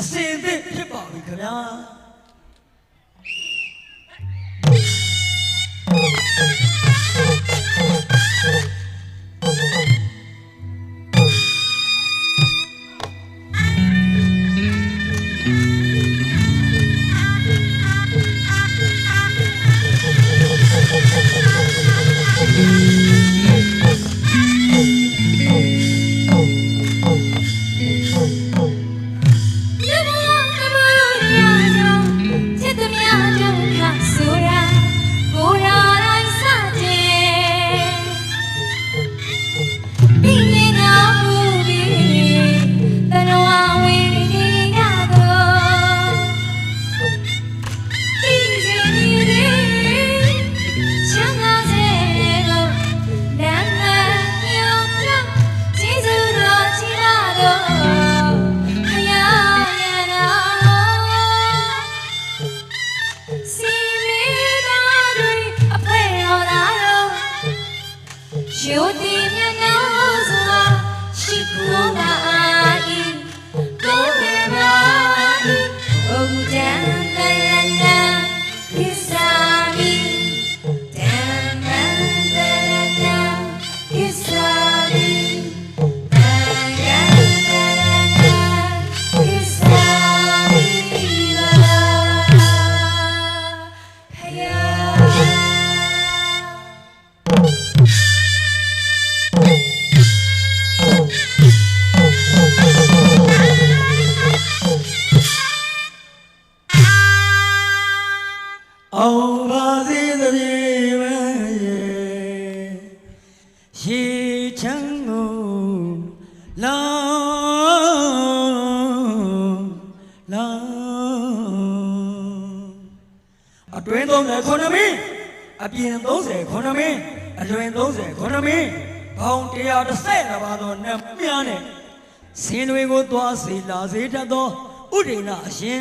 အစင်သစ်ဖြစ်ပါပြီခင်ဗျာ ချမ်းကိုလောင်းလောင်းအတွင်း30ခုနှစ်မင်းအပြင်30ခုနှစ်မင်းအတွင်း30ခုနှစ်မင်းဘောင်130ပါသောနတ်မြားနဲ့စင်တွေကိုသွားစေလာစေတတ်သောဥဒိဏအရှင်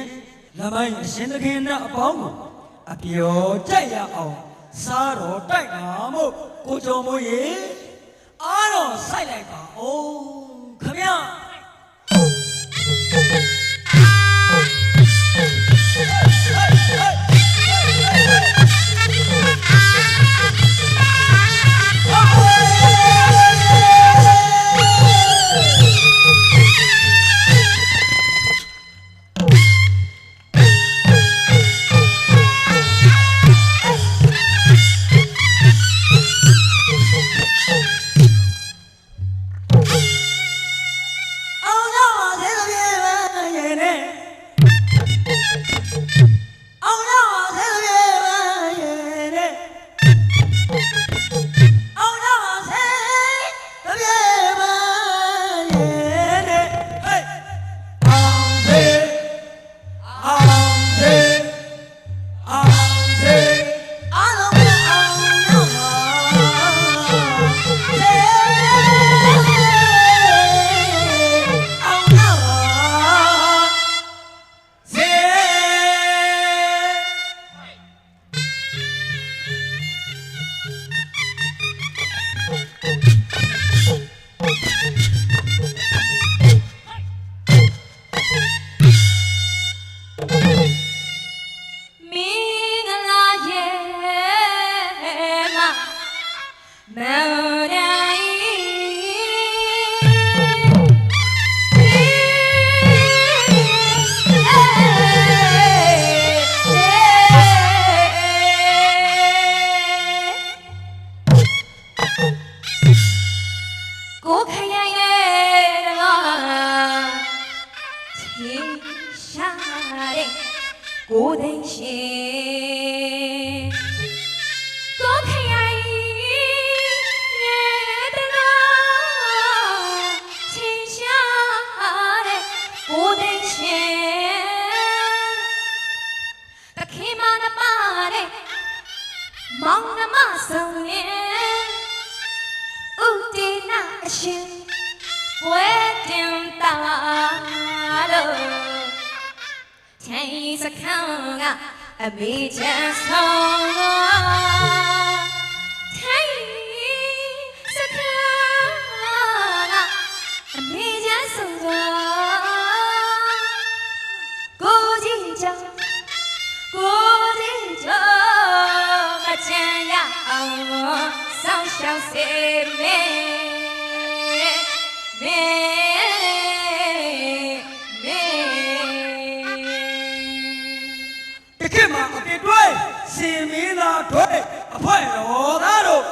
လမိုင်းအရှင်သခင်နဲ့အပေါင်းကိုအပျော်ကြက်ရအောင်စားတော်တိုက်ပါမို့ကိုကြုံမို့ရေ အားတော်ဆိုင်လိုက်ပါအောင်ခမရ မော်ရိုင်း င်နှမဆုံးရင်ဥတီနာအရှင်ဝဲတင်တာလို့ချိန်စခန်းကအမေချမ်းဆောင်ချိန်စခန်းကအမေချမ်းဆောင်ပေမေ မေမေတခေတ်မှာအပြစ်တွေစင်မင်းသားတွေအဖွဲတော်သားတို့